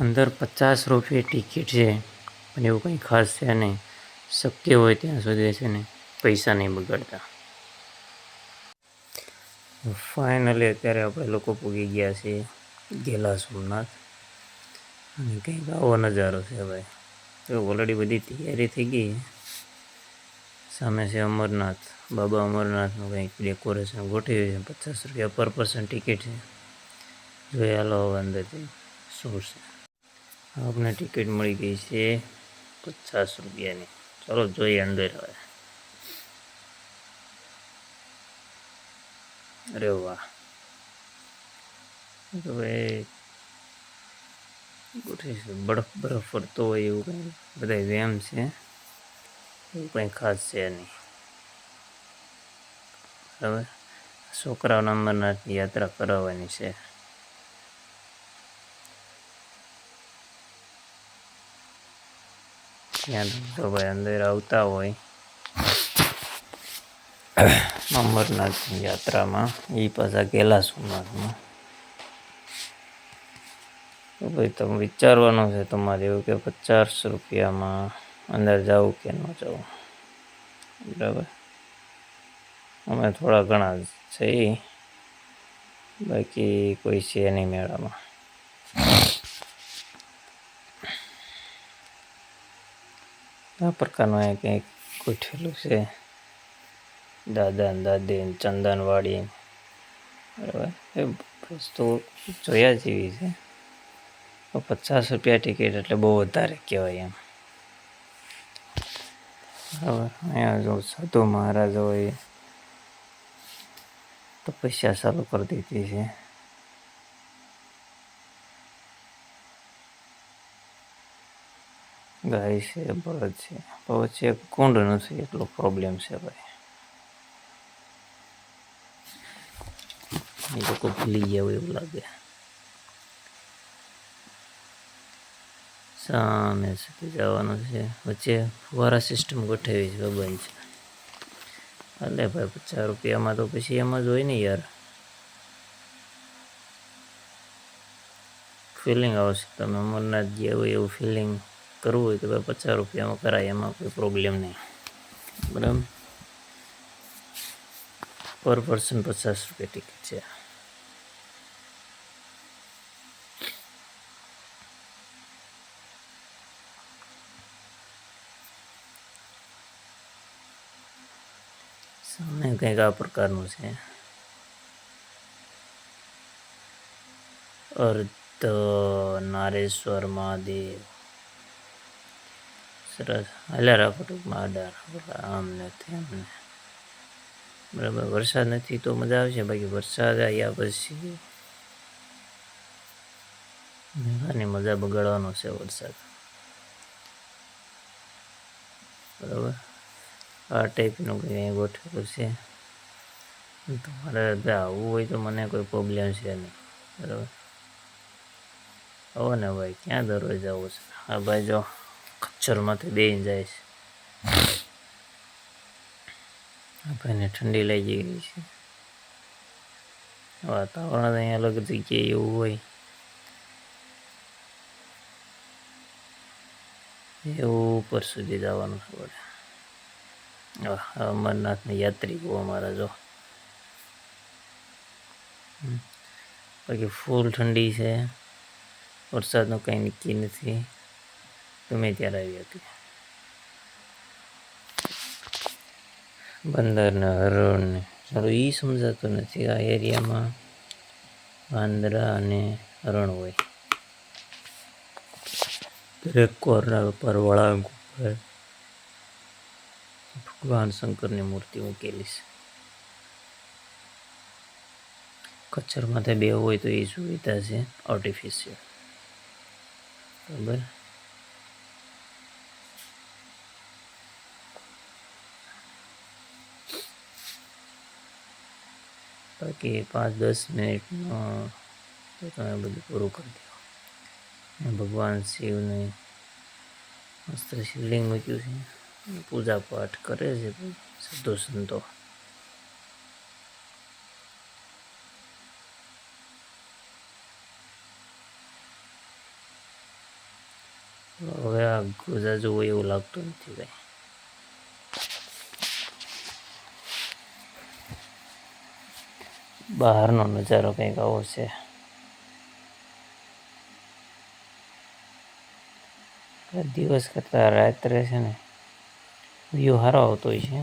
અંદર પચાસ રૂપિયા ટિકિટ છે, પણ એવું કંઈ ખાસ છે નહીં. શક્ય હોય ત્યાં સુધી છે ને પૈસા નહીં બગાડતા. ફાઇનલી અત્યારે આપણે લોકો પૂગી ગયા છીએ ગેલા સોમનાથ. અને કંઈક આવો નજારો છે ભાઈ. તો ઓલરેડી બધી તૈયારી થઈ ગઈ. સામે છે અમરનાથ. બાબા અમરનાથનું કંઈક ડેકોરેશન ગોઠવ્યું છે. પચાસ રૂપિયા પર પર્સન ટિકિટ છે. જોઈએ હાલો અંદરથી શું છે. આપને ટિકિટ મળી ગઈ છે પચાસ રૂપિયાની. ચાલો જોઈએ અંદર હવે. અરે વાહ. તો ભાઈ બરફ બરફ ફરતો હોય એવું કંઈ? બધા વેમ છે? એવું કંઈ ખાસ છે નહીં. બરાબર છોકરાઓના અમરનાથની યાત્રા કરાવવાની છે. ત્યાં તો ભાઈ અંદર આવતા હોય અમરનાથની યાત્રામાં એ પાછા ગયેલા સોમનાથમાં તો ભાઈ તમે વિચારવાનું છે તમારે એવું કે પચાસ રૂપિયામાં અંદર જવું કે ન જવું બરાબર અમે થોડા ઘણા છે બાકી કોઈ છે નહીં મેળામાં આ પ્રકારનું અહીંયા કંઈક ગોઠવેલું છે. દાદા દાદી ચંદનવાડી બરાબર? એ વસ્તુ જોયા જેવી છે. પચાસ રૂપિયા ટિકિટ એટલે બહુ વધારે કહેવાય એમ. બરાબર? અહીંયા જો સાધુ મહારાજ હોય તપસ્યા ચાલુ કરી દીધી છે. ગાય છે બળદ છે પણ વચ્ચે કુંડ નથી એટલો પ્રોબ્લેમ છે ભાઈ એ લોકો ભૂલી ગયા એવું લાગે સામે સુધી જવાનું છે વચ્ચે ફુવારા સિસ્ટમ ગોઠવી છે બંધ છે અલે ભાઈ પચાસ રૂપિયામાં તો પછી એમ જ હોય ને યાર ફિલિંગ આવશે તમે અમરનાથ ગયા હોય એવું ફિલિંગ કરવું હોય તો ભાઈ પચાસ રૂપિયામાં કરાય, એમાં કોઈ પ્રોબ્લેમ નહીં. બરાબર? પર પર્સન પચાસ રૂપિયા ટિકિટ છે. સામે કંઈક આ પ્રકારનું છે. અર્ધ નારેશ્વર મહાદેવ. સરસ. હાલ્યા રાખો ટૂંકમાં રાખો આમ ને તેમને બરાબર, વરસાદ નથી તો મજા આવશે, બાકી વરસાદ આવ્યા પછી મેઘાની મજા બગાડવાનો છે વરસાદ. બરાબર? આ ટાઈપનું કંઈ ગોઠવેલું છે. તમારે આવવું હોય તો મને કોઈ પ્રોબ્લેમ છે નહીં. બરાબર? આવો ને ભાઈ, ક્યાં દરરોજ જવું છે? આ ભાઈ જો ખચ્ચરમાંથી બેસી જાય છે. આપણને ઠંડી લાગી ગઈ છે. વાતાવરણ અહીંયા અલગ જગ્યાએ એવું હોય. એવું ઉપર સુધી જવાનું પડે આહ, અમરનાથના યાત્રિકો અમારા જો. બાકી ફૂલ ઠંડી છે. વરસાદનું કંઈ નક્કી નથી. ગમે ત્યારે આવી હતી. બંદરને ચાલો એ સમજાતું નથી. આ એરિયામાં વાંદરા અને હરણ હોય. દરેક કોર્નર ઉપર વળાંક ઉપર ભગવાન શંકરની મૂર્તિ મૂકેલી છે. કચ્છર માથે બે હોય તો એ સુવિધા છે આર્ટિફિશિયલ બરાબર? બાકી પાંચ, દસ મિનિટમાં તો તમે બધું પૂરું કરી દો. ભગવાન શિવને મસ્ત શિવલિંગ મૂક્યું છે. પૂજા પાઠ કરે છે સાધુ સંતો. હવે આ ગુજરાત જોવું એવું લાગતું નથી ભાઈ. બહારનો નજારો કંઈક આવો છે. દિવસ કરતાં રાત્રે છે ને, વ્યૂ સારો આવતો હોય છે.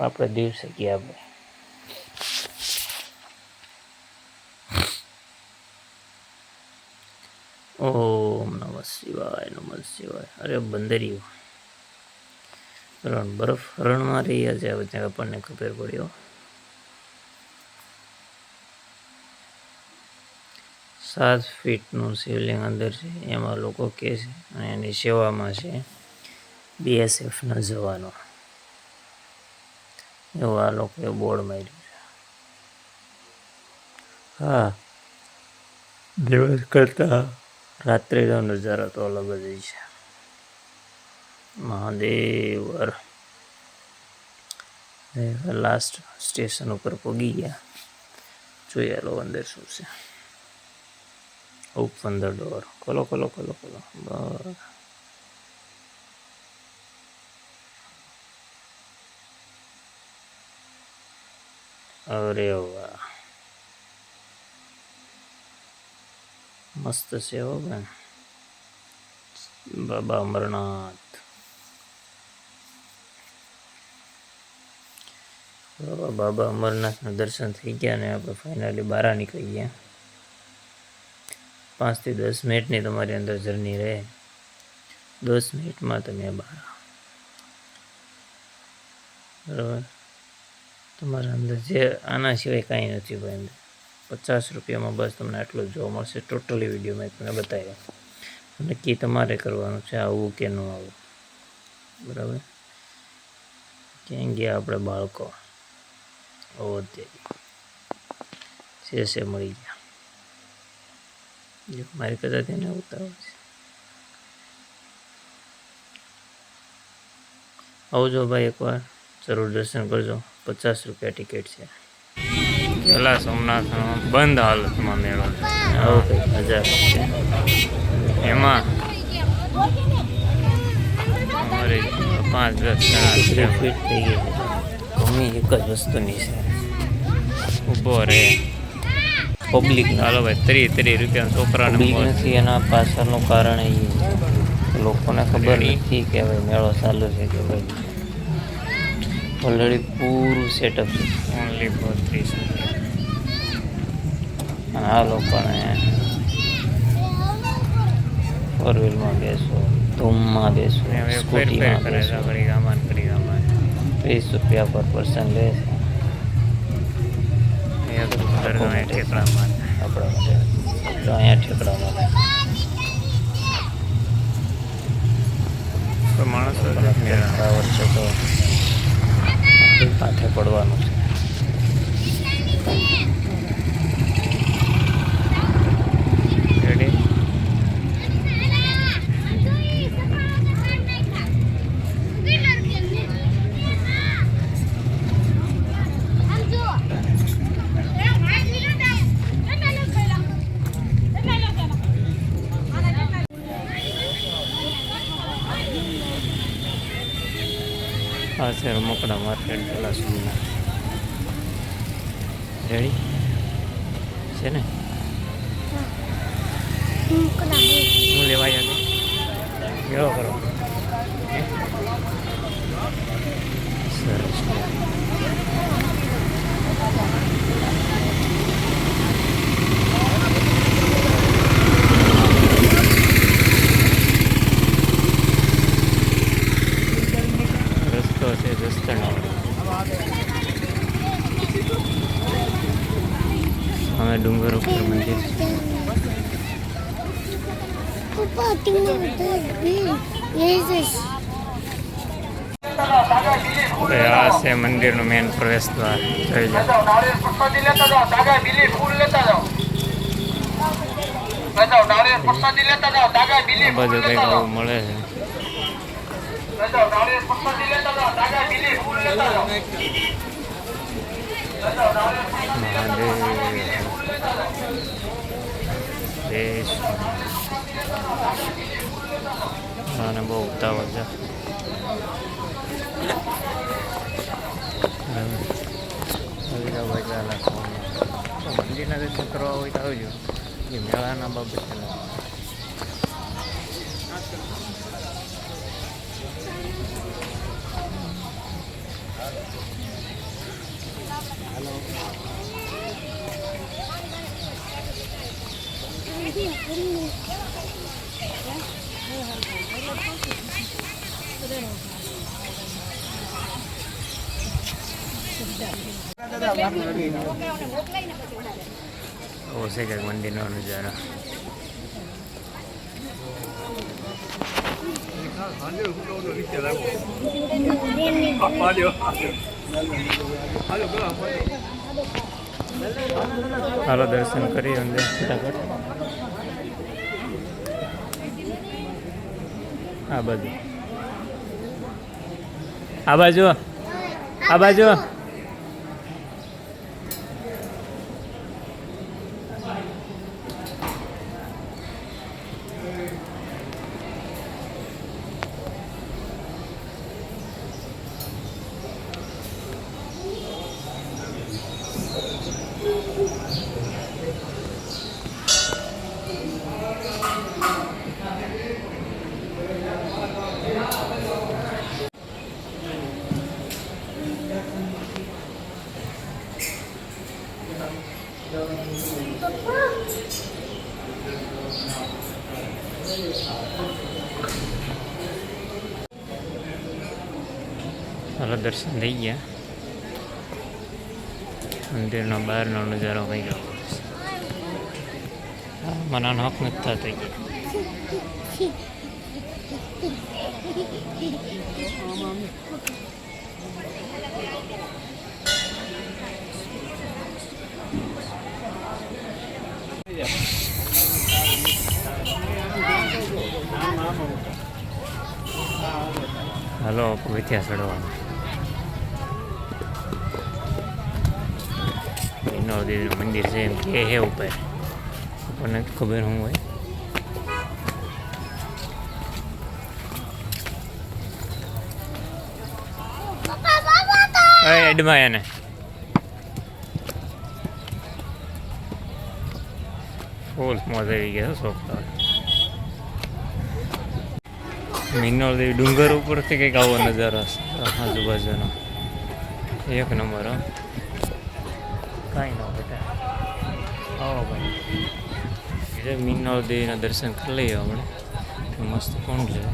આપણે દિવસે ગયા ભાઈ ઓમ નમ શિવાય નમ શિવાય. અરે બંદરીઓ. રણ, બરફ, રણમાં રહ્યા છે. આપણને ખબર પડ્યો સાત ફીટનું શિવલિંગ અંદર છે. એમાં લોકો કહે છે અને એની સેવામાં છે બીએસએફના જવાનો. એવું આ લોકોએ બોર્ડ માર્યું છે. હા. દિવસ કરતાં રાત્રિનો નજારો તો અલગ જ છે. મહાદેવ. લાસ્ટ સ્ટેશન ઉપર પહોંચી ગયા. જોઈએ લો અંદર શું છે. ઓપન ધ ડોર ખોલો ખોલો ખોલો ખોલો બસ અરે વાહ મસ્ત છે હો બેન બાબા અમરનાથ બાબા બાબા અમરનાથના દર્શન થઈ ગયા ને આપણે ફાઇનલી બહાર નીકળી ગયા પાંચથી દસ મિનિટની તમારી અંદર જર્ની રહે. દસ મિનિટમાં તમે બહાર બરાબર? તમારા અંદર જે, આના સિવાય કાંઈ નથી ભાઈ અંદર. પચાસ રૂપિયામાં બસ તમને આટલું જોવા મળશે. ટોટલી વિડીયોમાં તમને બતાવ્યો. નક્કી તમારે કરવાનું છે આવું કે ન આવું. બરાબર? ક્યાં ગયા આપણે બાળકો? ઓ અત્યારે છે મળી ગયા. જો મારી કદાચ એને ઉતાવળ છે આવજો ભાઈ એકવાર જરૂર દર્શન કરજો પચાસ રૂપિયા ટિકિટ છે પેલા સોમનાથ બંધ હાલતમાં મેળો આવું કંઈક હજાર એમાં અમારે પાંચ દસ જણા ફીટ થઈ ગઈ ગમે એક જ વસ્તુની છે ઊભો રહે પબ્લિક હાલો ભાઈ ત્રી ત્રી રૂપિયા છોકરાને નથી એના પાછળનું કારણ એ લોકોને ખબર નથી કે ભાઈ મેળો ચાલુ છે કે ભાઈ. ઓલરેડી પૂરું સેટઅપ છે. ઓનલી ફોર ત્રીસ આ લોકોને ફોર વ્હીલમાં બેસો ધૂમમાં બેસો સ્કૂટીમાં બેસો. ત્રીસ રૂપિયા પર પર્સન લે છે. આપણા માટે તો અહીંયા ઠેકડામાં માણસ છે તો કાંઠે પડવાનું છે આ છે રમકડા માર્કેટ પેલા સુધીના. રેડી છે ને? હું લેવાય આવ્યા કેવો કરો? સરસ રસ્તો છે રસ્તાનો અમે ડુંગર ઉપર મંદિર છે Papa, tingnan mo ito. Jesus. હવે આ છે મંદિરનું મેન પ્રવેશ દ્વાર. જોઈ લો. બધું કંઈક આવું મળે છે. મહાદેવ. ફૂલ લેતા જાઓ દેશ છોકરાને બહુ ઉતાવળ છે મંદિરના દર્શન કરવા હોય તો આવજો એ મેળાના બાબતે નથી. આવો છે કંઈક મંદિરનો નજારો હાલો દર્શન કરી અંદર ફટાફટ. આ બાજુ. આ બાજુ. આ બાજુ. હાલો દર્શન થઈ ગયા મંદિરનો બહારનો નજારો કંઈક આવો છે. હા, મને નોક નથી થતો હાલો પગથિયા ચડવાનું. એનો દેવીનું મંદિર છે, એમ કે હે ઉપર. આપણને ખબર શું હોય. અરે, એડમાં ફૂલ મોજ આવી ગયા સોંપતા મિનોળ દેવી, ડુંગર ઉપરથી કંઈક આવો નજારો આજુબાજુનો. એક નંબર, હો. કાંઈ ન બેટા. આવો ભાઈ. એટલે મિનોળ દેવીના દર્શન કરી લઈએ આપણે. મસ્ત કોણ છે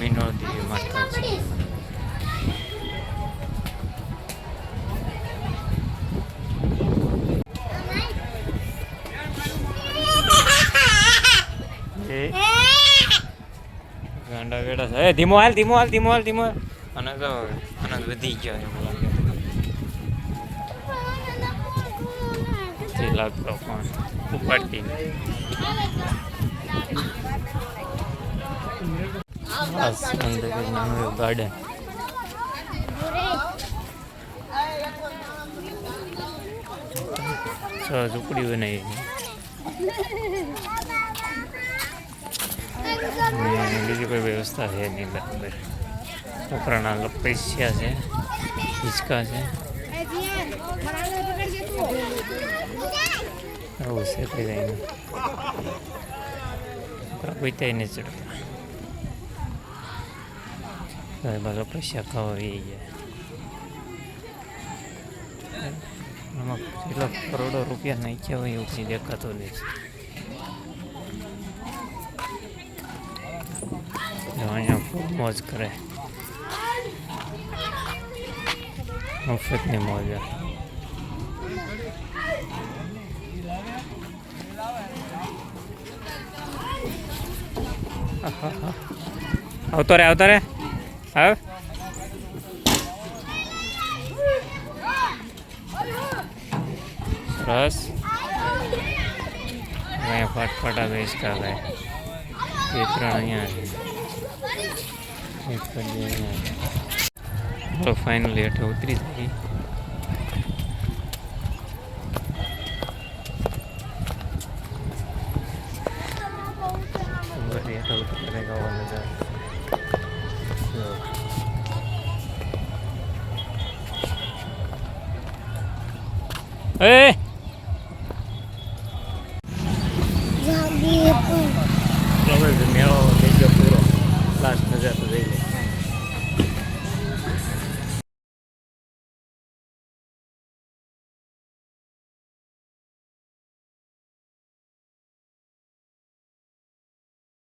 મિનોળ દેવી માતાજી. એ ધીમો હાલ ધીમો હાલ ધીમો હાલ ધીમો અને તો આનંદ વધી ગયો એવું લાગે થી લાગતો પણ ગાર્ડન ઝૂંપડી બનાવી બીજી કોઈ વ્યવસ્થા છે નહીં બરાબર છોકરાના પૈસા છે, હિંચકા છે. આવું છે કંઈ નહીં. છોકરા ત્યાં નહીં ચડતા. બધા પૈસા ખાવા આવી ગયા. આમાં કેટલા કરોડો રૂપિયા નાખ્યા હોય એવું દેખાતું નથી જો અહીંયા મોજ કરે. મફતની મોજ. આવતો રે આવતો રે. હા? સરસ. અહીંયા ફટફટા બેસતા ભાઈ બે ત્રણ અહીંયા. તો ફાઇનલી હેઠે ઉતરી જઈ બઢિયા